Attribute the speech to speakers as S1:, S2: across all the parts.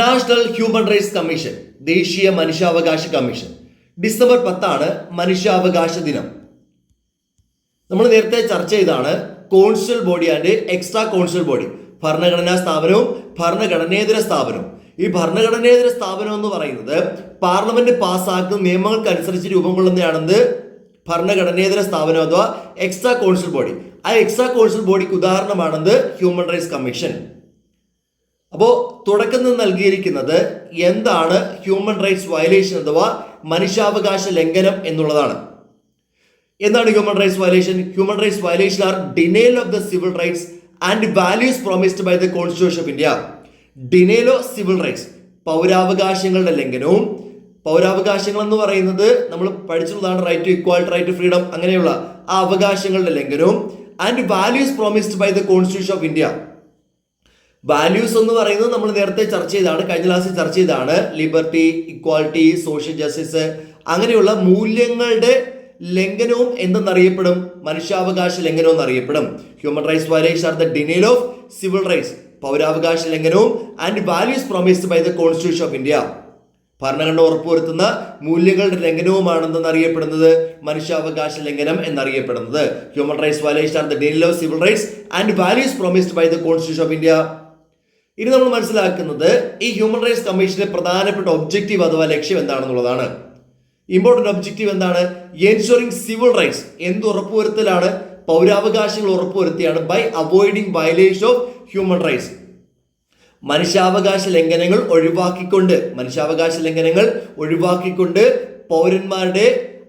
S1: National human rights commission ദേശീയ മനുഷ്യാവകാശ commission. December പത്താണ് മനുഷ്യാവകാശ ദിനം. നമ്മൾ നേരത്തെ ചർച്ച ചെയ്താണ് constitutional body and extra constitutional body ഭരണഘടനാ സ്ഥാപനവും ഭരണഘടനേതര സ്ഥാപനവും. ഈ ഭരണഘടനേതര സ്ഥാപനം എന്ന് പറയുന്നത് പാർലമെന്റ് പാസ്സാക്കുന്ന നിയമങ്ങൾക്കനുസരിച്ച് രൂപം കൊള്ളുന്നതാണെന്ന് ഭരണഘടനേതര സ്ഥാപനം അഥവാ എക്സ്ട്രാ കോൺസ്റ്റൽ ബോഡി. ആ എക്സ്ട്രാ കോൺസ്റ്റൽ ബോഡിക്ക് ഉദാഹരണമാണെന്ന് ഹ്യൂമൻ റൈറ്റ്സ് കമ്മീഷൻ. അപ്പോൾ തുടക്കത്തിൽ നൽകിയിരിക്കുന്നത് എന്താണ് ഹ്യൂമൻ റൈറ്റ്സ് വയലേഷൻ അഥവാ മനുഷ്യാവകാശ ലംഘനം എന്നുള്ളതാണ്. എന്താണ് human rights violation human rights violation are denial of the civil rights and values promised by the constitution of India denial of civil rights പൗരാവകാശങ്ങളുടെ ലംഘനവും പൗരാവകാശങ്ങൾ എന്ന് പറയുന്നത് നമ്മൾ പഠിച്ചുള്ളതാണ് right to equality right to freedom അങ്ങനെയുള്ള ആ അവകാശങ്ങളുടെ ലംഘനവും and values promised by the constitution of India values എന്ന് പറയുന്നത് നമ്മൾ നേരത്തെ ചർച്ച ചെയ്താണ് കഴിഞ്ഞ ക്ലാസ്സിൽ ചർച്ച ചെയ്താണ് ലിബർട്ടി ഇക്വാളിറ്റി സോഷ്യൽ ജസ്റ്റിസ് അങ്ങനെയുള്ള മൂല്യങ്ങളുടെ ലംഘനവും എന്തെന്നറിയപ്പെടും? മനുഷ്യാവകാശ ലംഘനവും എന്നറിയപ്പെടും. Human rights violation are the denial of civil rights പൗരാവകാശ ലംഘനവും and values promised by the constitution of India ഭരണഘടന ഉറപ്പുവരുത്തുന്ന മൂല്യങ്ങളുടെ ലംഘനവുമാണെന്ന് അറിയപ്പെടുന്നത് മനുഷ്യാവകാശ ലംഘനം എന്നറിയപ്പെടുന്നത്. Human rights violation are the denial of civil rights and values promised by the constitution of India ഇനി നമ്മൾ മനസ്സിലാക്കുന്നത് ഈ ഹ്യൂമൻ റൈറ്റ്സ് കമ്മീഷന്റെ പ്രധാനപ്പെട്ട ഒബ്ജക്റ്റീവ് അഥവാ ലക്ഷ്യം എന്താണെന്നുള്ളതാണ്. ഇമ്പോർട്ടന്റ് ഒബ്ജക്റ്റീവ് എന്താണ്? എൻഷുറിങ് സിവിൽ റൈറ്റ്സ് എന്ത് ഉറപ്പുവരുത്തലാണ്? പൗരാവകാശങ്ങൾ ഉറപ്പുവരുത്തിയാണ് by avoiding violation of human rights മനുഷ്യാവകാശ ലംഘനങ്ങൾ ഒഴിവാക്കിക്കൊണ്ട് മനുഷ്യാവകാശ ലംഘനങ്ങൾ ഒഴിവാക്കിക്കൊണ്ട് പൗരന്മാരുടെ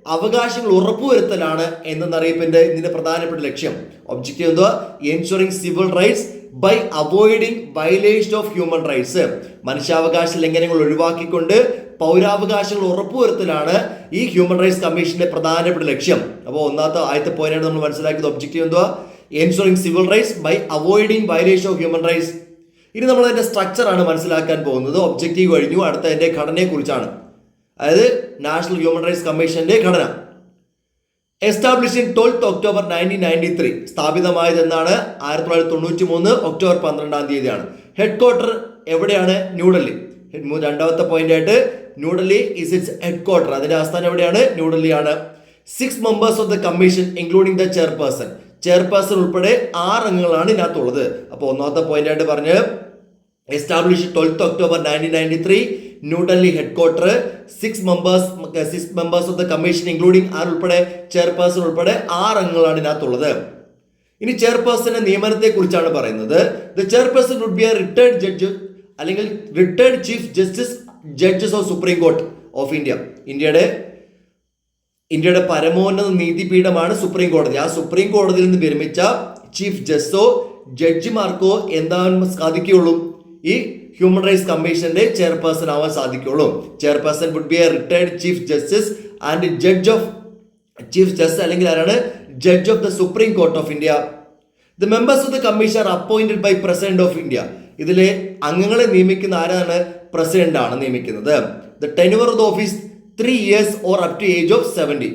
S1: അവകാശങ്ങൾ ഉറപ്പുവരുത്തലാണ് എന്നറിയിപ്പിന്റെ ഇതിന്റെ പ്രധാനപ്പെട്ട ലക്ഷ്യം. ഒബ്ജക്റ്റീവ് എന്തുവാ? Ensuring civil rights by avoiding violation of human rights മനുഷ്യാവകാശ ലംഘനങ്ങൾ ഒഴിവാക്കിക്കൊണ്ട് പൗരാവകാശങ്ങൾ ഉറപ്പുവരുത്തലാണ് ഈ ഹ്യൂമൻ റൈറ്റ്സ് കമ്മീഷന്റെ പ്രധാനപ്പെട്ട ലക്ഷ്യം. അപ്പോൾ ഒന്നാമത്തെ ആദ്യത്തെ പോയിന്റാണ് നമ്മൾ മനസ്സിലാക്കിയത് ഒബ്ജക്റ്റീവ് എന്തുവാ? Ensuring civil rights by avoiding violation of human rights ഇനി നമ്മൾ അതിന്റെ സ്ട്രക്ചർ ആണ് മനസ്സിലാക്കാൻ പോകുന്നത്. ഒബ്ജക്റ്റീവ് കഴിഞ്ഞു. അടുത്ത ഘടനയെ കുറിച്ചാണ് അതായത് നാഷണൽ ഹ്യൂമൻ റൈറ്റ്സ് കമ്മീഷന്റെ ഘടന. Establish in twelfth October nineteen ninety three സ്ഥാപിതമായത് എന്നാണ് ആയിരത്തി തൊള്ളായിരത്തി തൊണ്ണൂറ്റി മൂന്ന് ഒക്ടോബർ പന്ത്രണ്ടാം തീയതിയാണ് ഹെഡ് ക്വാർട്ടർ എവിടെയാണ് ന്യൂഡൽഹി രണ്ടാമത്തെ പോയിന്റ് ആയിട്ട് New Delhi is its head quarter അതിന്റെ ആസ്ഥാനം എവിടെയാണ്? ന്യൂഡൽഹിയാണ് six members of the commission including the chairperson chairperson ഉൾപ്പെടെ ആറ് അംഗങ്ങളാണ് ഇതിനകത്തുള്ളത്. അപ്പോൾ ഒന്നാമത്തെ പോയിന്റ് ആയിട്ട് പറഞ്ഞ് establish twelfth October nineteen ninety three New Delhi headquarter six members six members of the commission including are ഉൾപ്പെടെ ചെയർപേഴ്സൺ ഉൾപ്പെടെ ആറ് അംഗങ്ങളാണ് ഇതിനകത്തുള്ളത്. ഇനി ചെയർപേഴ്സന്റെ നിയമനത്തെ കുറിച്ചാണ് പറയുന്നത്. The chairperson would be a retired judge അല്ലെങ്കിൽ retired chief justice judges of supreme court of India ഇന്ത്യയുടെ ഇന്ത്യയുടെ പരമോന്നത നീതിപീഠമാണ് സുപ്രീം കോടതി ആ സുപ്രീം കോടതിയിൽ നിന്ന് വിരമിച്ച ചീഫ് ജസ്റ്റോ ജഡ്ജിമാർക്കോ എന്താ സാധിക്കുകയുള്ളൂ? ഈ ഹ്യൂമൻ റൈറ്റ്സ് കമ്മീഷന്റെ ചെയർപേഴ്സൺ ആവാൻ സാധിക്കുകയുള്ളൂ chairperson would be a retired chief justice and judge of chief justice അല്ലെങ്കിൽ ആരാണ്? Judge of the supreme court of India the members of the commission are appointed by president of India ഇതിലെ അംഗങ്ങളെ നിയമിക്കുന്ന ആരാണ്? President ആണ് നിയമിക്കുന്നത്. The tenure of the office three years or up to age of seventy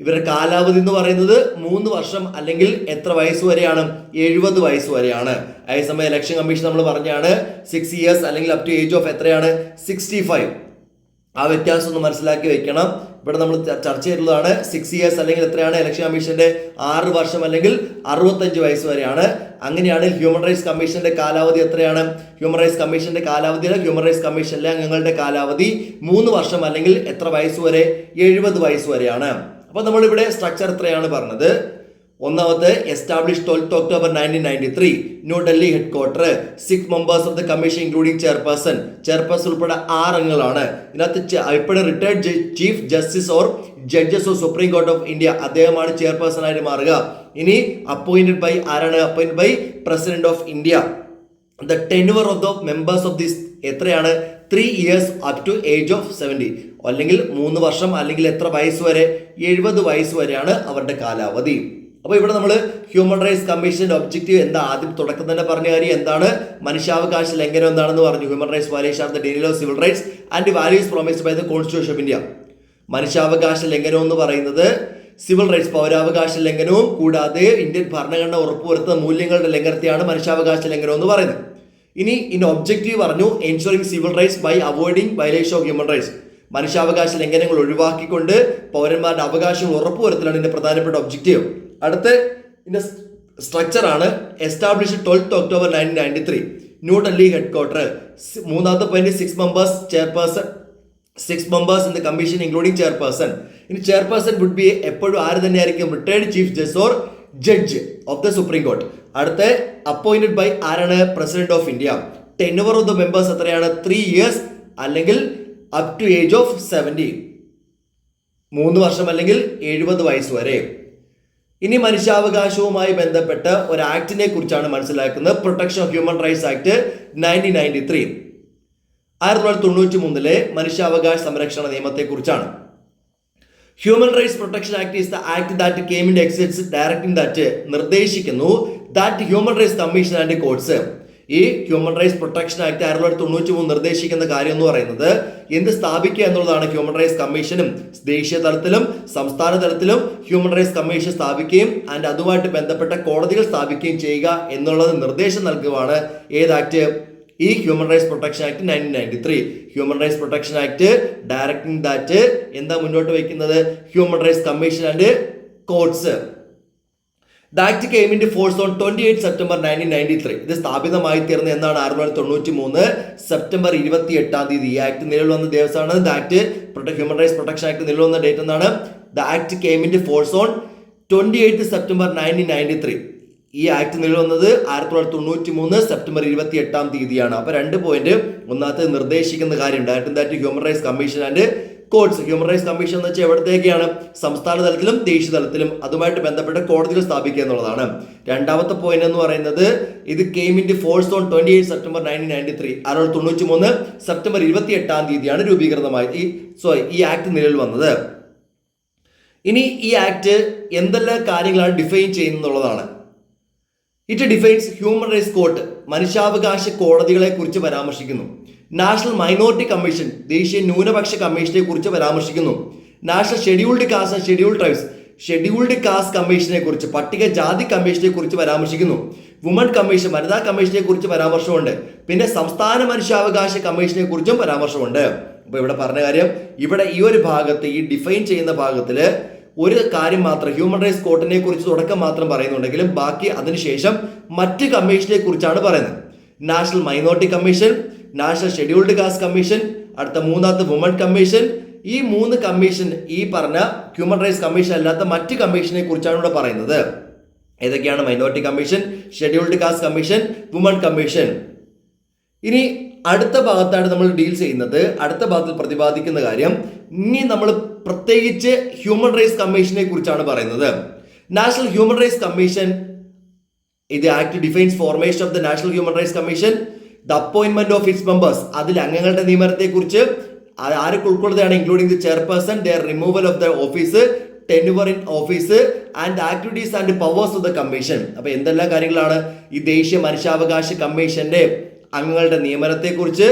S1: ഇവരുടെ കാലാവധി എന്ന് പറയുന്നത് മൂന്ന് വർഷം അല്ലെങ്കിൽ എത്ര വയസ്സ് വരെയാണ്? എഴുപത് വയസ്സ് വരെയാണ്. അതേസമയം ഇലക്ഷൻ കമ്മീഷൻ നമ്മൾ പറഞ്ഞാണ് സിക്സ് ഇയേഴ്സ് അല്ലെങ്കിൽ അപ് ടു ഏജ് ഓഫ് എത്രയാണ്? സിക്സ്റ്റി ഫൈവ് ആ വ്യത്യാസം ഒന്ന് മനസ്സിലാക്കി വെക്കണം. ഇവിടെ നമ്മൾ ചർച്ച ചെയ്തിട്ടുള്ളതാണ് സിക്സ് ഇയേഴ്സ് അല്ലെങ്കിൽ എത്രയാണ്? ഇലക്ഷൻ കമ്മീഷന്റെ ആറ് വർഷം അല്ലെങ്കിൽ അറുപത്തഞ്ച് വയസ്സ് വരെയാണ്. അങ്ങനെയാണ് ഹ്യൂമൻ റൈറ്റ്സ് കമ്മീഷന്റെ കാലാവധി എത്രയാണ്? ഹ്യൂമൻ റൈറ്റ്സ് കമ്മീഷന്റെ കാലാവധിയിലെ ഹ്യൂമൻ റൈറ്റ്സ് കമ്മീഷനിലെ അംഗങ്ങളുടെ കാലാവധി മൂന്ന് വർഷം അല്ലെങ്കിൽ എത്ര വയസ്സ് വരെ? എഴുപത് വയസ്സ് വരെയാണ്. അപ്പൊ നമ്മളിവിടെ സ്ട്രക്ചർ എത്രയാണ് പറഞ്ഞത്? ഒന്നാമത്തെ establish twelfth October nineteen ninety three New Delhi head quarter six members of the commission including chairperson chairperson ഉൾപ്പെടെ ആറ് അംഗങ്ങളാണ്. ഇതിനകത്ത് ഇപ്പോഴും retired chief justice or judges of supreme court of India അദ്ദേഹമാണ് ചെയർപേഴ്സൺ ആയിട്ട് മാറുക. ഇനി അപ്പോയിന്റഡ് ബൈ ആരാണ്? Appoint by president of India the tenure of the members of this എത്രയാണ്? Three years up to age of seventy അല്ലെങ്കിൽ മൂന്ന് വർഷം അല്ലെങ്കിൽ എത്ര വയസ്സ് വരെ? എഴുപത് വയസ്സ് വരെയാണ് അവരുടെ കാലാവധി. അപ്പോൾ ഇവിടെ നമ്മൾ ഹ്യൂമൻ റൈറ്റ്സ് കമ്മീഷന്റെ ഒബ്ജക്റ്റീവ് എന്താ? ആദ്യം തുടക്കം തന്നെ പറഞ്ഞ കാര്യം എന്താണ്? മനുഷ്യാവകാശ ലംഘനം എന്താണെന്ന് പറഞ്ഞു. Human rights violation of the denial of civil rights and values promised by the constitution of India മനുഷ്യാവകാശ ലംഘനം എന്ന് പറയുന്നത് സിവിൽ റൈറ്റ്സ് പൗരാവകാശ ലംഘനവും കൂടാതെ ഇന്ത്യൻ ഭരണഘടന ഉറപ്പുവരുത്തുന്ന മൂല്യങ്ങളുടെ ലംഘനത്തെയാണ് മനുഷ്യാവകാശ ലംഘനം എന്ന് പറയുന്നത്. ഇനി ഇൻ ഒബ്ജക്റ്റീവ് പറഞ്ഞു ensuring civil rights by avoiding violation of human rights മനുഷ്യാവകാശ ലംഘനങ്ങൾ ഒഴിവാക്കിക്കൊണ്ട് പൗരന്മാരുടെ അവകാശം ഉറപ്പുവരുത്തലാണ് ഇതിന്റെ പ്രധാനപ്പെട്ട ഒബ്ജക്റ്റീവ് അടുത്ത ഇതിന്റെ സ്ട്രക്ചർ ആണ് establish twelfth October nineteen ninety three New Delhi head quarter മൂന്നാമത്തെ point six members chairperson six members in the commission including chairperson ഇനി ചെയർപേഴ്സൺ വുഡ് ബി എപ്പോഴും ആര് തന്നെയായിരിക്കും? Retired chief justice or judge of the supreme court അടുത്ത appointed by ആരാണ്? President of India tenure of the members എത്രയാണ്? Three years അല്ലെങ്കിൽ up to age of seventy മൂന്ന് വർഷം അല്ലെങ്കിൽ എഴുപത് വയസ്സ് വരെ. ഇനി മനുഷ്യാവകാശവുമായി ബന്ധപ്പെട്ട ഒരു ആക്ടിനെ കുറിച്ചാണ് മനസ്സിലാക്കുന്നത്. Protection of human rights act nineteen ninety three ആയിരത്തി തൊള്ളായിരത്തി തൊണ്ണൂറ്റി മൂന്നിലെ മനുഷ്യാവകാശ സംരക്ഷണ നിയമത്തെക്കുറിച്ചാണ്. Human rights protection act is the act that came in directing that നിർദ്ദേശിക്കുന്നു that human rights commission and courts ഈ ഹ്യൂമൻ റൈറ്റ്സ് പ്രൊട്ടക്ഷൻ ആക്ട് ആയിരത്തി തൊള്ളായിരത്തി തൊണ്ണൂറ്റി മൂന്ന് നിർദ്ദേശിക്കുന്ന കാര്യം എന്ന് പറയുന്നത് എന്ത് സ്ഥാപിക്കുക എന്നുള്ളതാണ് ഹ്യൂമൻ റൈറ്റ്സ് കമ്മീഷനും ദേശീയ തലത്തിലും സംസ്ഥാന തലത്തിലും ഹ്യൂമൻ റൈറ്റ്സ് കമ്മീഷൻ സ്ഥാപിക്കുകയും ആൻഡ് അതുമായിട്ട് ബന്ധപ്പെട്ട കോടതികൾ സ്ഥാപിക്കുകയും ചെയ്യുക എന്നുള്ളത് നിർദ്ദേശം നൽകുവാണ് ഏത് ആക്ട് ഈ human rights protection act nineteen ninety three human rights protection act directing that എന്താ മുന്നോട്ട് വയ്ക്കുന്നത്? Human rights commission and courts the act came in force on twenty eight September nineteen ninety three ഇത് സ്ഥാപിതമായി തീർന്ന എന്നാണ് ആയിരത്തി തൊള്ളായിരത്തി തൊണ്ണൂറ്റി മൂന്ന് സെപ്റ്റംബർ ഇരുപത്തി എട്ടാം തീയതി. ഈ ആക്ട് നിലവിൽ വന്ന ദിവസമാണ്. The act human rights protection act നിലവിൽ വന്ന ഡേറ്റ് എന്നാണ്. The act came in force on twenty eight September nineteen ninety three ഈ ആക്ട് നിലവിൽ വന്നത് ആയിരത്തി തൊള്ളായിരത്തി തൊണ്ണൂറ്റി മൂന്ന് സെപ്റ്റംബർ ഇരുപത്തി എട്ടാം തീയതിയാണ്. അപ്പോൾ രണ്ട് പോയിന്റ് ഒന്നാമത്തെ നിർദ്ദേശിക്കുന്ന കാര്യം directing that human rights commission and courts human rights commission എന്ന് വെച്ചാൽ എവിടത്തേക്കാണ്? സംസ്ഥാന തലത്തിലും ദേശീയ തലത്തിലും അതുമായിട്ട് ബന്ധപ്പെട്ട കോടതികൾ സ്ഥാപിക്കുക എന്നുള്ളതാണ്. രണ്ടാമത്തെ പോയിന്റ് എന്ന് പറയുന്നത് ഇത് came in force on twenty eight September nineteen ninety three അറുപത് തൊണ്ണൂറ്റി മൂന്ന് സെപ്റ്റംബർ ഇരുപത്തി എട്ടാം തീയതിയാണ് രൂപീകൃതമായത് ഈ സോറി ഈ ആക്ട് നിലവിൽ വന്നത്. ഇനി ഈ ആക്ട് എന്തെല്ലാം കാര്യങ്ങളാണ് ഡിഫൈൻ ചെയ്യുന്നതാണ് it defines human rights court മനുഷ്യാവകാശ കോടതികളെ കുറിച്ച് പരാമർശിക്കുന്നു. നാഷണൽ മൈനോറിറ്റി കമ്മീഷൻ ദേശീയ ന്യൂനപക്ഷ കമ്മീഷനെ കുറിച്ച് പരാമർശിക്കുന്നു. National scheduled caste schedule tribes scheduled caste കമ്മീഷനെ കുറിച്ച് പട്ടിക ജാതി കമ്മീഷനെ കുറിച്ച് പരാമർശിക്കുന്നു. വുമൺ കമ്മീഷൻ വനിതാ കമ്മീഷനെ കുറിച്ച് പരാമർശമുണ്ട്. പിന്നെ സംസ്ഥാന മനുഷ്യാവകാശ കമ്മീഷനെ കുറിച്ചും പരാമർശമുണ്ട്. അപ്പോൾ ഇവിടെ പറഞ്ഞ കാര്യം ഇവിടെ ഈ ഒരു ഭാഗത്ത് ഈ ഡിഫൈൻ ചെയ്യുന്ന ഭാഗത്തിൽ ഒരു കാര്യം മാത്രം ഹ്യൂമൻ റൈറ്റ്സ് കോർട്ടിനെ കുറിച്ച് തുടക്കം മാത്രം പറയുന്നുണ്ടെങ്കിലും ബാക്കി അതിനുശേഷം മറ്റ് കമ്മീഷനെ കുറിച്ചാണ് പറയുന്നത്. National minority commission national scheduled caste commission അടുത്ത മൂന്നാമത്തെ വുമൺ കമ്മീഷൻ ഈ മൂന്ന് കമ്മീഷൻ ഈ പറഞ്ഞ ഹ്യൂമൻ റൈറ്റ്സ് കമ്മീഷൻ അല്ലാത്ത മറ്റ് കമ്മീഷനെ കുറിച്ചാണ് ഇവിടെ പറയുന്നത്. ഏതൊക്കെയാണ് minority commission scheduled caste commission woman commission ഇനി അടുത്ത ഭാഗത്താണ് നമ്മൾ ഡീൽ ചെയ്യുന്നത്. അടുത്ത ഭാഗത്തിൽ പ്രതിപാദിക്കുന്ന കാര്യം ഇനി നമ്മൾ പ്രത്യേകിച്ച് ഹ്യൂമൻ റൈറ്റ്സ് കമ്മീഷനെ കുറിച്ചാണ് പറയുന്നത്. നാഷണൽ ഹ്യൂമൻ റൈറ്റ്സ് കമ്മീഷൻ ഇത് act defines formation of the national human rights commission the appointment of its members അതിൽ അംഗങ്ങളുടെ നിയമനത്തെ കുറിച്ച് ആരൊക്കെ ഉൾക്കൊള്ളുന്നതാണ് including the chairperson their removal of the office tenure in office and activities and powers of the commission അപ്പൊ എന്തെല്ലാം കാര്യങ്ങളാണ് ഈ ദേശീയ മനുഷ്യാവകാശ കമ്മീഷന്റെ അംഗങ്ങളുടെ നിയമനത്തെക്കുറിച്ച്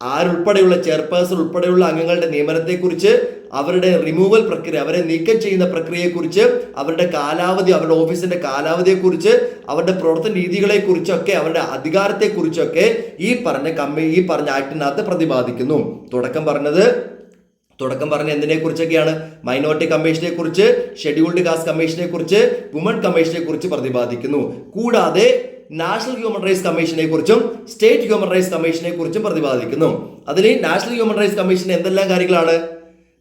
S1: ആരുൾപ്പെടെയുള്ള ചെയർപേഴ്സൺ ഉൾപ്പെടെയുള്ള അംഗങ്ങളുടെ നിയമനത്തെക്കുറിച്ച് അവരുടെ റിമൂവൽ പ്രക്രിയ അവരെ നീക്കം ചെയ്യുന്ന പ്രക്രിയയെക്കുറിച്ച് അവരുടെ കാലാവധി അവരുടെ ഓഫീസിന്റെ കാലാവധിയെക്കുറിച്ച് അവരുടെ പ്രവർത്തന രീതികളെക്കുറിച്ചൊക്കെ അവരുടെ അധികാരത്തെക്കുറിച്ചൊക്കെ ഈ പറഞ്ഞ കമ്മി ഈ പറഞ്ഞ ആക്ടിനകത്ത് പ്രതിപാദിക്കുന്നു. തുടക്കം പറഞ്ഞത് തുടക്കം പറഞ്ഞ എന്തിനെ കുറിച്ചൊക്കെയാണ് മൈനോറിറ്റി കമ്മീഷനെ കുറിച്ച് ഷെഡ്യൂൾഡ് കാസ്റ്റ് കമ്മീഷനെ കുറിച്ച് വുമൺ കമ്മീഷനെ കുറിച്ച് പ്രതിപാദിക്കുന്നു. കൂടാതെ നാഷണൽ ഹ്യൂമൻ റൈറ്റ്സ് കമ്മീഷനെ കുറിച്ചും സ്റ്റേറ്റ് ഹ്യൂമൻ റൈറ്റ്സ് കമ്മീഷനെ കുറിച്ചും പ്രതിപാദിക്കുന്നു. അതിൽ നാഷണൽ ഹ്യൂമൻ റൈറ്റ്സ് കമ്മീഷൻ എന്തെല്ലാം കാര്യങ്ങളാണ്?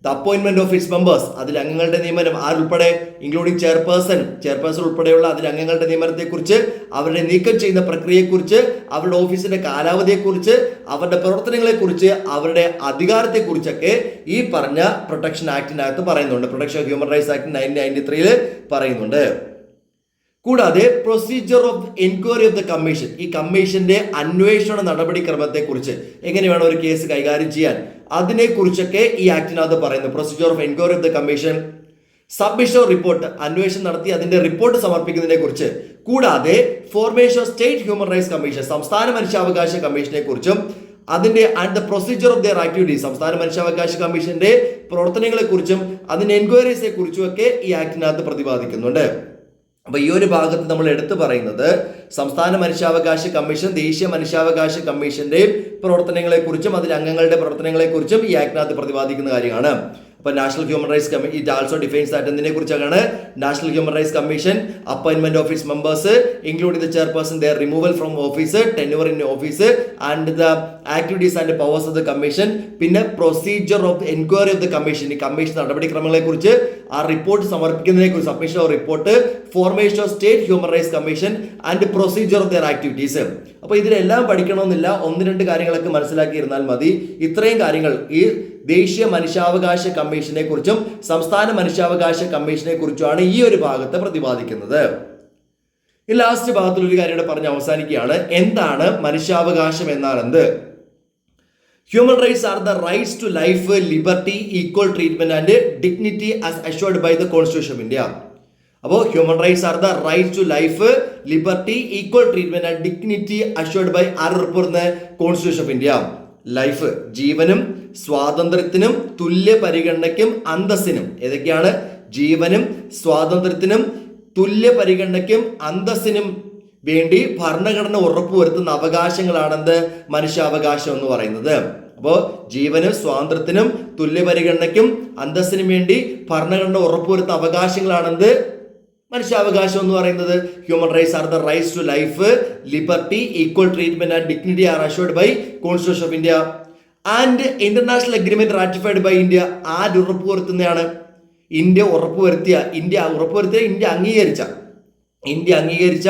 S1: The appointment of its members അതിൽ അംഗങ്ങളുടെ നിയമനം ആരുൾപ്പെടെ ഇൻക്ലൂഡിംഗ് ചെയർപേഴ്സൺ ചെയർപേഴ്സൺ ഉൾപ്പെടെയുള്ള അതിൽ അംഗങ്ങളുടെ നിയമനത്തെക്കുറിച്ച് അവരുടെ നീക്കം ചെയ്യുന്ന പ്രക്രിയയെക്കുറിച്ച് അവരുടെ ഓഫീസിന്റെ കാലാവധിയെക്കുറിച്ച് അവരുടെ പ്രവർത്തനങ്ങളെക്കുറിച്ച് അവരുടെ അധികാരത്തെക്കുറിച്ചൊക്കെ ഈ പറഞ്ഞ പ്രൊട്ടക്ഷൻ ആക്ടിനകത്ത് പറയുന്നുണ്ട്. Protection human rights act nineteen ninety ത്രീയിൽ പറയുന്നുണ്ട്. കൂടാതെ procedure of enquiry of the commission ഈ കമ്മീഷന്റെ അന്വേഷണ നടപടിക്രമത്തെക്കുറിച്ച് എങ്ങനെയാണ് ഒരു കേസ് കൈകാര്യം ചെയ്യാൻ? അതിനെക്കുറിച്ചൊക്കെ ഈ ആക്ടിനകത്ത് പറയുന്നു. Procedure of enquiry of the commission submission report അന്വേഷണം നടത്തി അതിന്റെ റിപ്പോർട്ട് സമർപ്പിക്കുന്നതിനെ കുറിച്ച്. കൂടാതെ formation of state human rights commission സംസ്ഥാന മനുഷ്യാവകാശ കമ്മീഷനെ കുറിച്ചും അതിന്റെ and the procedure of their activities സംസ്ഥാന മനുഷ്യാവകാശ കമ്മീഷന്റെ പ്രവർത്തനങ്ങളെ കുറിച്ചും അതിന്റെ എൻക്വയറീസിനെ കുറിച്ചും ഒക്കെ ഈ ആക്ടിനകത്ത് പ്രതിപാദിക്കുന്നുണ്ട്. അപ്പൊ ഈ ഒരു ഭാഗത്ത് നമ്മൾ എടുത്തു പറയുന്നത് സംസ്ഥാന മനുഷ്യാവകാശ കമ്മീഷൻ ദേശീയ മനുഷ്യാവകാശ കമ്മീഷന്റെ പ്രവർത്തനങ്ങളെക്കുറിച്ചും അതിലെ അംഗങ്ങളുടെ പ്രവർത്തനങ്ങളെക്കുറിച്ചും ഈ ആക്ടിനകത്ത് പ്രതിപാദിക്കുന്ന കാര്യമാണ്. അപ്പൊ national human rights commission it also defines that എന്തിനെ കുറിച്ചാണ്? National human rights commission appointment office members including the chairperson their removal from office tenure in office and the activities and powers of the commission പിന്നെ procedure of enquiry of the commission ഈ commission നടപടിക്രമങ്ങളെ കുറിച്ച് ആ report സമർപ്പിക്കുന്നതിനെ കുറിച്ച് submission of report formation of state human rights commission and procedure of their activities അപ്പോൾ ഇതിലെല്ലാം പഠിക്കണമെന്നില്ല. ഒന്ന് രണ്ട് കാര്യങ്ങളൊക്കെ മനസ്സിലാക്കിയിരുന്നാൽ മതി. ഇത്രയും കാര്യങ്ങൾ ഈ ദേശീയ മനുഷ്യാവകാശ കമ്മീഷനെ കുറിച്ചും സംസ്ഥാന മനുഷ്യാവകാശ കമ്മീഷനെ കുറിച്ചുമാണ് ഈ ഒരു ഭാഗത്ത് പ്രതിപാദിക്കുന്നത്. ഈ ലാസ്റ്റ് ഭാഗത്തിൽ ഒരു കാര്യം ഇവിടെ പറഞ്ഞ് അവസാനിക്കുകയാണ്. എന്താണ് മനുഷ്യാവകാശം എന്നാൽ എന്ത് human rights are the rights to life liberty equal treatment and dignity as assured by the constitution of India അപ്പോൾ human rights are the right to life liberty equal treatment and dignity assured by R report constitution of India life ജീവനും സ്വാതന്ത്ര്യത്തിനും തുല്യ പരിഗണനയ്ക്കും അന്തസ്സിനും. ഏതൊക്കെയാണ്? ജീവനും സ്വാതന്ത്ര്യത്തിനും തുല്യ പരിഗണനയ്ക്കും അന്തസ്സിനും വേണ്ടി ഭരണഘടന ഉറപ്പുവരുത്തുന്ന അവകാശങ്ങളാണെന്ത്? മനുഷ്യാവകാശം എന്ന് പറയുന്നത്. അപ്പോൾ ജീവനും സ്വാതന്ത്ര്യത്തിനും തുല്യ പരിഗണനയ്ക്കും അന്തസ്സിനും വേണ്ടി ഭരണഘടന ഉറപ്പുവരുത്തുന്ന അവകാശങ്ങളാണെന്ത്? മനുഷ്യാവകാശം എന്ന് പറയുന്നത് human rights are the rights to life liberty equal treatment and dignity are assured by constitution of India and international agreement ratified by India ആര് ഉറപ്പുവരുത്തുന്നതാണ് ഇന്ത്യ ഉറപ്പുവരുത്തിയ ഇന്ത്യ ഉറപ്പുവരുത്തിയ ഇന്ത്യ അംഗീകരിച്ച. ഇന്ത്യ അംഗീകരിച്ച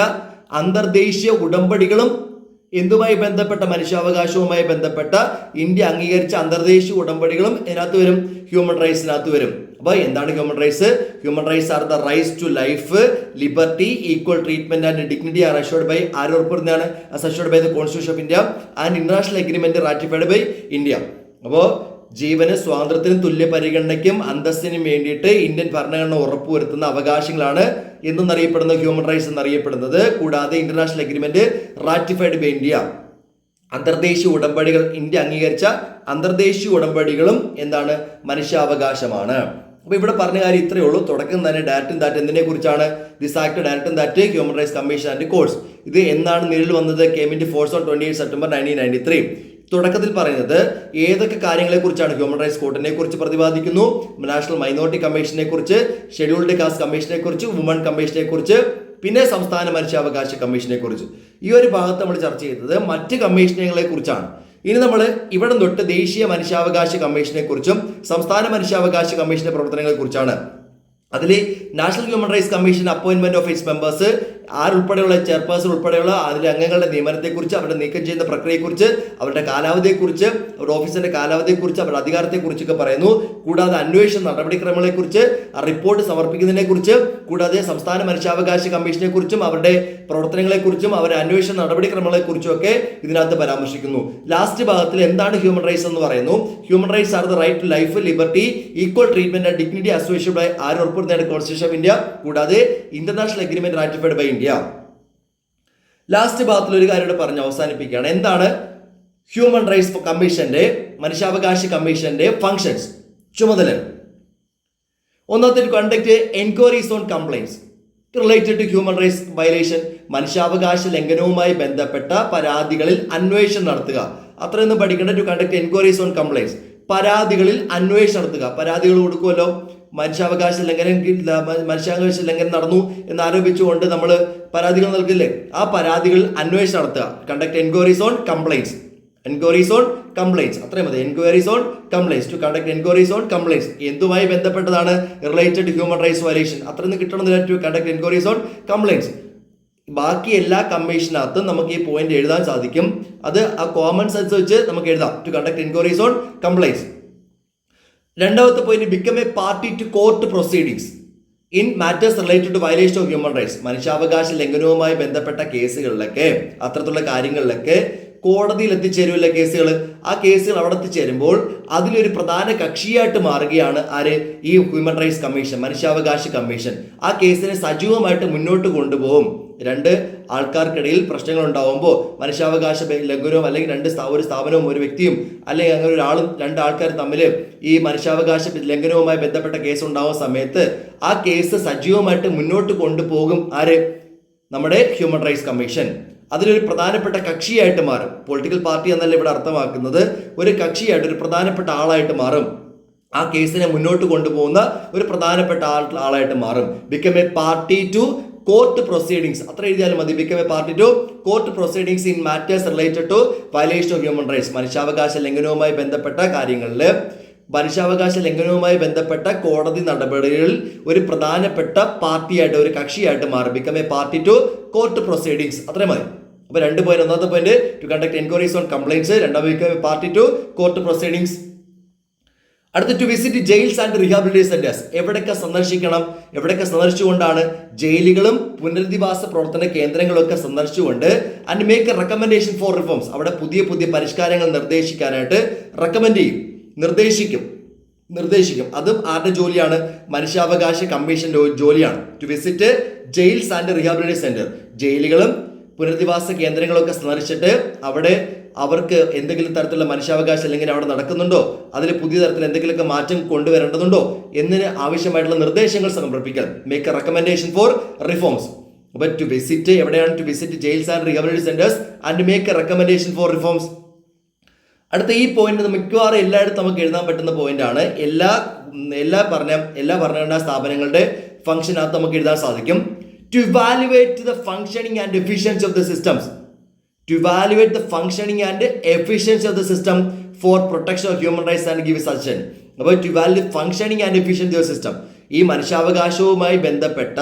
S1: അന്തർദേശീയ ഉടമ്പടികളും എന്തുമായി ബന്ധപ്പെട്ട മനുഷ്യാവകാശവുമായി ബന്ധപ്പെട്ട ഇന്ത്യ അംഗീകരിച്ച അന്തർദേശീയ ഉടമ്പടികളും ഇതിനകത്ത് വരും. ഹ്യൂമൻ റൈറ്റ്സിനകത്ത് വരും. അപ്പോൾ എന്താണ് human rights human rights are the rights to life liberty equal treatment and dignity are assured by ആര് ഉറപ്പുവരുന്നതാണ് assured by the constitution of India and international agreement ratified by India അപ്പോൾ ജീവന് സ്വാതന്ത്ര്യത്തിനും തുല്യ പരിഗണനയ്ക്കും അന്തസ്സിനും വേണ്ടിയിട്ട് ഇന്ത്യൻ ഭരണഘടന ഉറപ്പുവരുത്തുന്ന അവകാശങ്ങളാണ് എന്നറിയപ്പെടുന്ന ഹ്യൂമൻ റൈറ്റ്സ് എന്നറിയപ്പെടുന്നത്. കൂടാതെ international agreement ratified by India അന്തർദേശീയ ഉടമ്പടികൾ ഇന്ത്യ അംഗീകരിച്ച അന്തർദേശീയ ഉടമ്പടികളും എന്താണ്? മനുഷ്യാവകാശമാണ്. അപ്പോൾ ഇവിടെ പറഞ്ഞ കാര്യം ഇത്രയേ ഉള്ളൂ. തുടക്കം തന്നെ ഡയറക്ടും ദാറ്റ് എന്തിനെ കുറിച്ചാണ് this act ഡയറക്ടും that human rights commission and course ഇത് എന്നാണ് നിലവിൽ വന്നത്? Came force on twenty eight September nineteen ninety three തുടക്കത്തിൽ പറയുന്നത് ഏതൊക്കെ കാര്യങ്ങളെ കുറിച്ചാണ്? ഹ്യൂമൻ റൈറ്റ്സ് കോർട്ടിനെ കുറിച്ച് പ്രതിപാദിക്കുന്നു നാഷണൽ മൈനോറിറ്റി കമ്മീഷനെ കുറിച്ച് ഷെഡ്യൂൾഡ് കാസ്റ്റ് കമ്മീഷനെ കുറിച്ച് വുമൺ കമ്മീഷനെ കുറിച്ച് പിന്നെ സംസ്ഥാന മനുഷ്യാവകാശ കമ്മീഷനെ കുറിച്ച്. ഈ ഒരു ഭാഗത്ത് നമ്മൾ ചർച്ച ചെയ്തത് മറ്റ് കമ്മീഷനുകളെ കുറിച്ചാണ്. ഇനി നമ്മൾ ഇവിടെ തൊട്ട് ദേശീയ മനുഷ്യാവകാശ കമ്മീഷനെ കുറിച്ചും സംസ്ഥാന മനുഷ്യാവകാശ കമ്മീഷന്റെ പ്രവർത്തനങ്ങളെ കുറിച്ചാണ്. അതിൽ national human rights commission appointment of its members ആരുൾപ്പെടെയുള്ള chairperson ഉൾപ്പെടെയുള്ള അതിലെ അംഗങ്ങളുടെ നിയമനത്തെക്കുറിച്ച് അവരുടെ നീക്കം ചെയ്യുന്ന പ്രക്രിയയെക്കുറിച്ച് അവരുടെ കാലാവധിയെക്കുറിച്ച് അവരുടെ ഓഫീസിന്റെ കാലാവധിയെക്കുറിച്ച് അവരുടെ അധികാരത്തെക്കുറിച്ചൊക്കെ പറയുന്നു. കൂടാതെ അന്വേഷണ നടപടിക്രമങ്ങളെക്കുറിച്ച് റിപ്പോർട്ട് സമർപ്പിക്കുന്നതിനെക്കുറിച്ച് കൂടാതെ സംസ്ഥാന മനുഷ്യാവകാശ കമ്മീഷനെക്കുറിച്ചും അവരുടെ പ്രവർത്തനങ്ങളെക്കുറിച്ചും അവരുടെ അന്വേഷണ നടപടിക്രമങ്ങളെക്കുറിച്ചും ഒക്കെ ഇതിനകത്ത് പരാമർശിക്കുന്നു. ലാസ്റ്റ് ഭാഗത്തിൽ എന്താണ് ഹ്യൂമൻ റൈറ്റ്സ് എന്ന് പറയുന്നു. Human rights are the right to life liberty equal treatment and dignity association by ആര് കോൺസ്റ്റിറ്റ്യൂഷൻ ഓഫ് ഇന്ത്യ കൂടാതെ international agreement ratified by India last ഭാഗത്തിൽ ഒരു കാര്യം കൂടെ പറഞ്ഞ് അവസാനിപ്പിക്കുകയാണ്. എന്താണ്? ഹ്യൂമൻ റൈറ്റ്സ് കമ്മീഷന്റെ മനുഷ്യാവകാശ കമ്മീഷന്റെ ഫങ്ഷൻസ് ചുമതല ഒന്നാമത്തെ conduct enquiries on complaints related to human rights violation മനുഷ്യാവകാശ ലംഘനവുമായി ബന്ധപ്പെട്ട പരാതികളിൽ അന്വേഷണം നടത്തുക. അത്രയൊന്നും പഠിക്കേണ്ട to conduct enquiries on complaints പരാതികളിൽ അന്വേഷണം നടത്തുക. പരാതികൾ കൊടുക്കുമല്ലോ? മനുഷ്യാവകാശ ലംഘനം മനുഷ്യാവകാശ ലംഘനം നടന്നു എന്ന് ആരോപിച്ചുകൊണ്ട് നമ്മൾ പരാതികൾ നൽകില്ലേ? ആ പരാതികൾ അന്വേഷണം നടത്തുക. Conduct enquiries on complaints enquiries on complaints അത്രയും മതി. Enquiries on complaints to conduct enquiries on complaints എന്തുമായി ബന്ധപ്പെട്ടതാണ് റിലേറ്റഡ് ഹ്യൂമൻ റൈറ്റ്സ് വയലേഷൻ അത്രയും കിട്ടണമെന്നില്ല to conduct enquiries on complaints ബാക്കി എല്ലാ കമ്മീഷനകത്തും നമുക്ക് ഈ പോയിന്റ് എഴുതാൻ സാധിക്കും. അത് ആ കോമൺ സെൻസ് വെച്ച് നമുക്ക് എഴുതാം. To conduct enquiries on complaints രണ്ടാമത്തെ point become a party to court proceedings in matters related to violation of human rights മനുഷ്യാവകാശ ലംഘനവുമായി ബന്ധപ്പെട്ട കേസുകളിലൊക്കെ അത്തരത്തിലുള്ള കാര്യങ്ങളിലൊക്കെ കോടതിയിൽ എത്തിച്ചേരുമല്ല കേസുകൾ ആ കേസുകൾ അവിടെ എത്തിച്ചേരുമ്പോൾ അതിലൊരു പ്രധാന കക്ഷിയായിട്ട് മാറുകയാണ് ആര്? ഈ ഹ്യൂമൻ റൈറ്റ്സ് കമ്മീഷൻ മനുഷ്യാവകാശ കമ്മീഷൻ ആ കേസിനെ സജീവമായിട്ട് മുന്നോട്ട് കൊണ്ടുപോകും. രണ്ട് ആൾക്കാർക്കിടയിൽ പ്രശ്നങ്ങൾ ഉണ്ടാവുമ്പോൾ മനുഷ്യാവകാശ ലംഘനവും അല്ലെങ്കിൽ രണ്ട് ഒരു സ്ഥാപനവും ഒരു വ്യക്തിയും അല്ലെങ്കിൽ അങ്ങനെ ഒരാളും രണ്ട് ആൾക്കാർ തമ്മിൽ ഈ മനുഷ്യാവകാശ ലംഘനവുമായി ബന്ധപ്പെട്ട കേസ് ഉണ്ടാവുന്ന സമയത്ത് ആ കേസ് സജീവമായിട്ട് മുന്നോട്ട് കൊണ്ടുപോകും ആര്? നമ്മുടെ ഹ്യൂമൻ റൈറ്റ്സ് കമ്മീഷൻ അതിലൊരു പ്രധാനപ്പെട്ട കക്ഷിയായിട്ട് മാറും. പൊളിറ്റിക്കൽ പാർട്ടി എന്നല്ല ഇവിടെ അർത്ഥമാക്കുന്നത്. ഒരു കക്ഷിയായിട്ട് ഒരു പ്രധാനപ്പെട്ട ആളായിട്ട് മാറും. ആ കേസിനെ മുന്നോട്ട് കൊണ്ടുപോകുന്ന ഒരു പ്രധാനപ്പെട്ട ആൾ ആളായിട്ട് മാറും. Become a party to court proceedings അത്ര എഴുതിയാലും മതി. Become a party to court proceedings in matters related to violation of human rights മനുഷ്യാവകാശ ലംഘനവുമായി ബന്ധപ്പെട്ട കാര്യങ്ങളിൽ മനുഷ്യാവകാശ ലംഘനവുമായി ബന്ധപ്പെട്ട കോടതി നടപടികളിൽ ഒരു പ്രധാനപ്പെട്ട പാർട്ടിയായിട്ട് ഒരു കക്ഷിയായിട്ട് മാറും. Become a party to court proceedings അത്രയും മതി. അപ്പൊ രണ്ട് പോയിന്റ് ഒന്നാമത്തെ point to conduct enquiries on complaints രണ്ടാമത് become a party to court proceedings അടുത്ത to visit jails and rehabilitation centres എവിടെയൊക്കെ സന്ദർശിക്കണം? എവിടെയൊക്കെ സന്ദർശിച്ചുകൊണ്ടാണ് ജയിലുകളും പുനരധിവാസ പ്രവർത്തന കേന്ദ്രങ്ങളൊക്കെ സന്ദർശിച്ചുകൊണ്ട് and make recommendation for reforms അവിടെ പുതിയ പുതിയ പരിഷ്കാരങ്ങൾ നിർദ്ദേശിക്കാനായിട്ട് റെക്കമെൻഡ് ചെയ്യും. നിർദ്ദേശിക്കും. നിർദ്ദേശിക്കും. അതും ആരുടെ ജോലിയാണ്? മനുഷ്യാവകാശ കമ്മീഷന്റെ ജോലിയാണ്. To visit jails and rehabilitation centre ജയിലുകളും പുനരധിവാസ കേന്ദ്രങ്ങളൊക്കെ സന്ദർശിച്ചിട്ട് അവിടെ അവർക്ക് എന്തെങ്കിലും തരത്തിലുള്ള മനുഷ്യാവകാശം അല്ലെങ്കിൽ അവിടെ നടക്കുന്നുണ്ടോ? അതിൽ പുതിയ തരത്തിൽ എന്തെങ്കിലുമൊക്കെ മാറ്റം കൊണ്ടുവരേണ്ടതുണ്ടോ? എന്നതിന് ആവശ്യമായിട്ടുള്ള നിർദ്ദേശങ്ങൾ സമർപ്പിക്കൽ make a recommendation for reforms അപ്പൊ ടു വിസിറ്റ് എവിടെയാണ് to visit jails and recovery centres and make a recommendation for reforms അടുത്ത ഈ പോയിന്റ് മിക്കവാറും എല്ലായിടത്തും നമുക്ക് എഴുതാൻ പറ്റുന്ന പോയിന്റ് ആണ്. എല്ലാ എല്ലാ പറഞ്ഞ എല്ലാ ഭരണഘടനാ സ്ഥാപനങ്ങളുടെ ഫംഗ്ഷനകത്ത് നമുക്ക് എഴുതാൻ സാധിക്കും. To evaluate the functioning and efficiency of the systems to evaluate the functioning and efficiency of the system for protection of human rights and give suggestion അപ്പോൾ to value functioning and efficiency of system ഈ മനുഷ്യാവകാശവുമായി ബന്ധപ്പെട്ട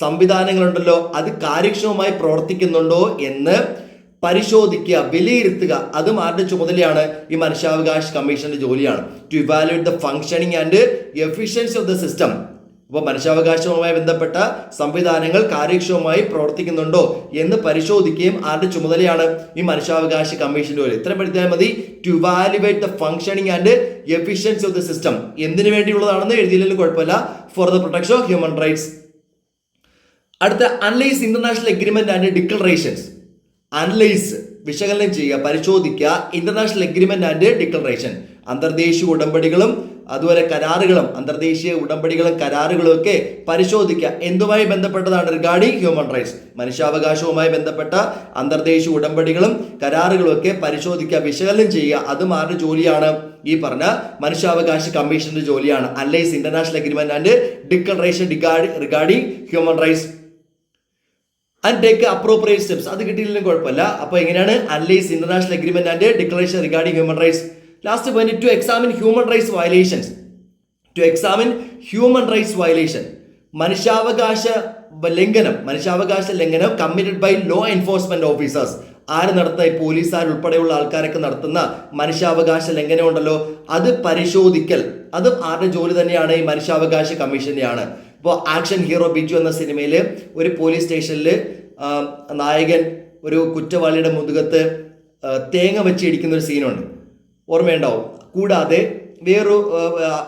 S1: സംവിധാനങ്ങളുണ്ടല്ലോ അത് കാര്യക്ഷമമായി പ്രവർത്തിക്കുന്നുണ്ടോ എന്ന് പരിശോധിക്കുക വിലയിരുത്തുക. അതും ആരുടെ ചുമതലയാണ്? ഈ മനുഷ്യാവകാശ കമ്മീഷന്റെ ജോലിയാണ്. To evaluate the functioning and efficiency of the system അപ്പോൾ മനുഷ്യാവകാശവുമായി ബന്ധപ്പെട്ട സംവിധാനങ്ങൾ കാര്യക്ഷമമായി പ്രവർത്തിക്കുന്നുണ്ടോ എന്ന് പരിശോധിക്കുകയും ആരുടെ ചുമതലയാണ് ഈ മനുഷ്യാവകാശ കമ്മീഷന്റെ പോലെ ഇത്രയും പഠിച്ചാൽ മതി to valuate the functioning and efficiency of the system എന്തിനു വേണ്ടിയുള്ളതാണെന്ന് എഴുതിയില്ലെങ്കിലും കുഴപ്പമില്ല. For the protection of human rights അടുത്ത analyse international agreement and declarations analyse വിശകലനം ചെയ്യുക പരിശോധിക്കുക ഇന്റർനാഷണൽ എഗ്രിമെന്റ് ആൻഡ് ഡിക്ലറേഷൻ അന്തർദേശീയ ഉടമ്പടികളും അതുപോലെ കരാറുകളും അന്തർദേശീയ ഉടമ്പടികളും കരാറുകളും ഒക്കെ പരിശോധിക്കുക. എന്തുമായി ബന്ധപ്പെട്ടതാണ് റിഗാർഡിംഗ് ഹ്യൂമൻ റൈറ്റ്സ് മനുഷ്യാവകാശവുമായി ബന്ധപ്പെട്ട അന്തർദേശീയ ഉടമ്പടികളും കരാറുകളും ഒക്കെ പരിശോധിക്കുക വിശകലനം ചെയ്യുക. അതും ആരുടെ ജോലിയാണ്? ഈ പറഞ്ഞ മനുഷ്യാവകാശ കമ്മീഷന്റെ ജോലിയാണ്. Analyse international agreement and declaration regarding human rights and take appropriate steps അത് കിട്ടിയില്ലെങ്കിലും കുഴപ്പമില്ല. അപ്പോൾ എങ്ങനെയാണ്? Analyse international agreement and declaration regarding human rights last point to examine human rights violations to examine human rights violation മനുഷ്യാവകാശ ലംഘനം മനുഷ്യാവകാശ ലംഘനം committed by law enforcement officers ആര് നടത്തുന്ന ഈ പോലീസുകാർ ഉൾപ്പെടെയുള്ള ആൾക്കാരൊക്കെ നടത്തുന്ന മനുഷ്യാവകാശ ലംഘനം ഉണ്ടല്ലോ അത് പരിശോധിക്കൽ. അതും ആരുടെ ജോലി തന്നെയാണ് ഈ മനുഷ്യാവകാശ കമ്മീഷന്റെയാണ്. ഇപ്പോൾ ആക്ഷൻ ഹീറോ ബിജു എന്ന സിനിമയിൽ ഒരു പോലീസ് സ്റ്റേഷനിൽ നായകൻ ഒരു കുറ്റവാളിയുടെ മുതുകത്ത് തേങ്ങ വെച്ച് ഇടിക്കുന്ന ഒരു സീനുണ്ട്. ഓർമ്മയുണ്ടാവും. കൂടാതെ വേറൊരു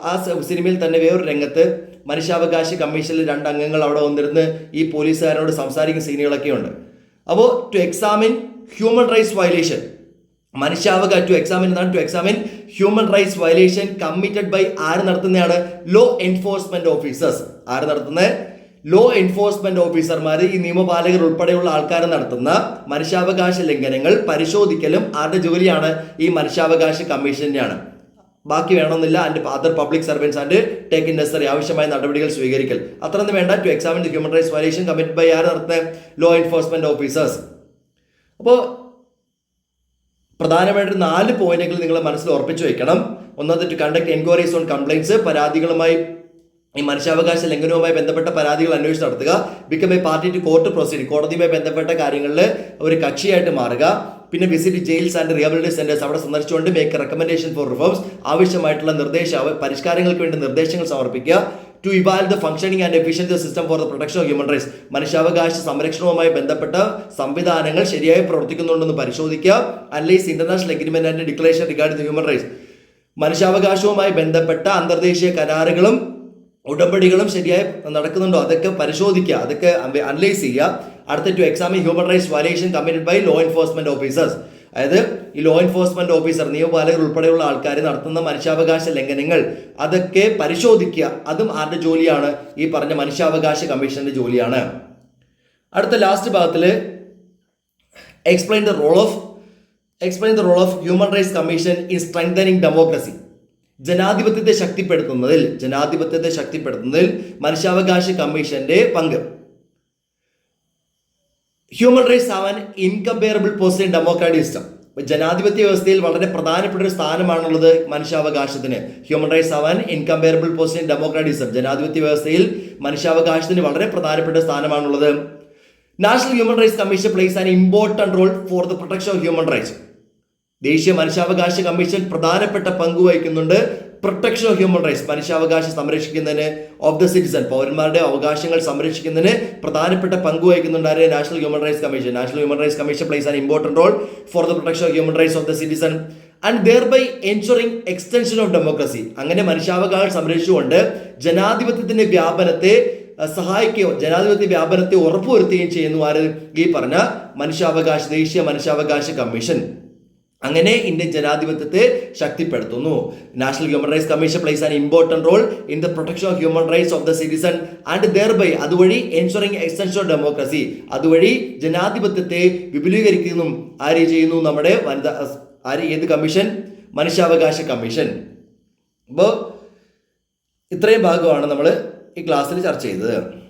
S1: ആ, സിനിമയിൽ തന്നെ വേറൊരു രംഗത്ത് മനുഷ്യാവകാശ കമ്മീഷനിൽ രണ്ട് അംഗങ്ങൾ അവിടെ വന്നിരുന്ന് ഈ പോലീസുകാരനോട് സംസാരിക്കുന്ന സീനുകളൊക്കെ ഉണ്ട്. അപ്പോൾ to examine human rights violation മനുഷ്യാവകാശ ടു എക്സാമിൻ എന്താണ് to examine human rights violation committed by ആര് നടത്തുന്നതാണ്? ലോ എൻഫോഴ്സ്മെന്റ് ഓഫീസേഴ്സ് ആര് നടത്തുന്നത്? ലോ എൻഫോഴ്സ്മെന്റ് ഓഫീസർമാർ ഈ നിയമപാലകർ ഉൾപ്പെടെയുള്ള ആൾക്കാർ നടത്തുന്ന മനുഷ്യാവകാശ ലംഘനങ്ങൾ പരിശോധിക്കലും ആരുടെ ജോലിയാണ് ഈ മനുഷ്യാവകാശ കമ്മീഷന്റെയാണ്. ബാക്കി വേണമെന്നില്ല and other public service and take necessary ആവശ്യമായ നടപടികൾ സ്വീകരിക്കൽ. അത്രയൊന്നും വേണ്ട to examine human rights violation commit by R നടത്തുന്ന ലോ എൻഫോഴ്സ്മെന്റ് ഓഫീസേഴ്സ് അപ്പോൾ പ്രധാനമായിട്ട് നാല് പോയിന്റുകൾ നിങ്ങൾ മനസ്സിൽ ഉറപ്പിച്ചു വെക്കണം. ഒന്നാമത് to conduct enquiries on complaints പരാതികളുമായി ഈ മനുഷ്യാവകാശ ലംഘനവുമായി ബന്ധപ്പെട്ട പരാതികൾ അന്വേഷിച്ച് നടത്തുക. Become a party to court proceed കോടതിയുമായി ബന്ധപ്പെട്ട കാര്യങ്ങളിൽ ഒരു കക്ഷിയായിട്ട് മാറുക. പിന്നെ visit jails and rehabilitation centres അവിടെ സന്ദർശിച്ചുകൊണ്ട് മേക്ക് റെക്കമെൻഡേഷൻ ഫോർ റിഫോംസ് ആവശ്യമായിട്ടുള്ള നിർദ്ദേശ പരിഷ്കാരങ്ങൾക്ക് വേണ്ടി നിർദ്ദേശങ്ങൾ സമർപ്പിക്കുക. To evaluate the functioning and efficiency system for the protection of human rights മനുഷ്യാവകാശ സംരക്ഷണവുമായി ബന്ധപ്പെട്ട സംവിധാനങ്ങൾ ശരിയായി പ്രവർത്തിക്കുന്നുണ്ടെന്ന് പരിശോധിക്കുക. അല്ലെങ്കിൽ international agreement and declaration regarding human rights മനുഷ്യാവകാശവുമായി ബന്ധപ്പെട്ട അന്തർദേശീയ കരാറുകളും ഉടമ്പടികളും ശരിയായി നടക്കുന്നുണ്ടോ? അതൊക്കെ പരിശോധിക്കുക അതൊക്കെ അനലൈസ് ചെയ്യുക. അടുത്ത to examine human rights violation committed by law enforcement officers അതായത് ഈ ലോ എൻഫോഴ്സ്മെന്റ് ഓഫീസർ നിയമപാലകർ ഉൾപ്പെടെയുള്ള ആൾക്കാർ നടത്തുന്ന മനുഷ്യാവകാശ ലംഘനങ്ങൾ അതൊക്കെ പരിശോധിക്കുക. അതും ആരുടെ ജോലിയാണ്? ഈ പറഞ്ഞ മനുഷ്യാവകാശ കമ്മീഷന്റെ ജോലിയാണ്. അടുത്ത ലാസ്റ്റ് ഭാഗത്തിൽ explain the role of explain the role of human rights commission in strengthening democracy ജനാധിപത്യത്തെ ശക്തിപ്പെടുത്തുന്നതിൽ ജനാധിപത്യത്തെ ശക്തിപ്പെടുത്തുന്നതിൽ മനുഷ്യാവകാശ കമ്മീഷന്റെ പങ്ക്. Human rights have an incomparable post in democratic system ജനാധിപത്യ വ്യവസ്ഥയിൽ വളരെ പ്രധാനപ്പെട്ട ഒരു സ്ഥാനമാണുള്ളത് മനുഷ്യാവകാശത്തിന്. Human rights have an incomparable post in democratic system ജനാധിപത്യ വ്യവസ്ഥയിൽ മനുഷ്യാവകാശത്തിന് വളരെ പ്രധാനപ്പെട്ട സ്ഥാനമാണുള്ളത്. National human rights commission plays an important role for the protection of human rights ദേശീയ മനുഷ്യാവകാശ കമ്മീഷൻ പ്രധാനപ്പെട്ട പങ്ക് വഹിക്കുന്നുണ്ട്. പ്രൊട്ടക്ഷൻ ഓഫ് ഹ്യൂമൻ റൈറ്റ്സ് മനുഷ്യാവകാശം സംരക്ഷിക്കുന്നതിന് ഓഫ് ദ സിറ്റിസൺ പൗരന്മാരുടെ അവകാശങ്ങൾ സംരക്ഷിക്കുന്നതിന് പ്രധാനപ്പെട്ട പങ്ക് വഹിക്കുന്നുണ്ട് ആര്? National human rights commission national human rights commission plays an important role for the protection of human rights of the citizen and thereby ensuring extension of democracy അങ്ങനെ മനുഷ്യാവകാശം സംരക്ഷിച്ചുകൊണ്ട് ജനാധിപത്യത്തിന്റെ വ്യാപനത്തെ സഹായിക്കുകയോ ജനാധിപത്യ വ്യാപനത്തെ ഉറപ്പുവരുത്തുകയും ചെയ്യുന്നു ആര് ഈ പറഞ്ഞ മനുഷ്യാവകാശ ദേശീയ മനുഷ്യാവകാശ കമ്മീഷൻ. അങ്ങനെ ഇന്ത്യൻ ജനാധിപത്യത്തെ ശക്തിപ്പെടുത്തുന്നു. National human rights commission plays an important role in the protection of human rights of the citizen and their by അതുവഴി എൻഷുറിംഗ് എക്സ്റ്റൻഷൻ ഓഫ് ഡെമോക്രസി അതുവഴി ജനാധിപത്യത്തെ വിപുലീകരിക്കുന്നു ആര് ചെയ്യുന്നു? നമ്മുടെ വനിത ആര്? ഏത് കമ്മീഷൻ മനുഷ്യാവകാശ കമ്മീഷൻ അപ്പോൾ ഇത്രയും ഭാഗമാണ് നമ്മൾ ഈ ക്ലാസ്സിൽ ചർച്ച ചെയ്തത്.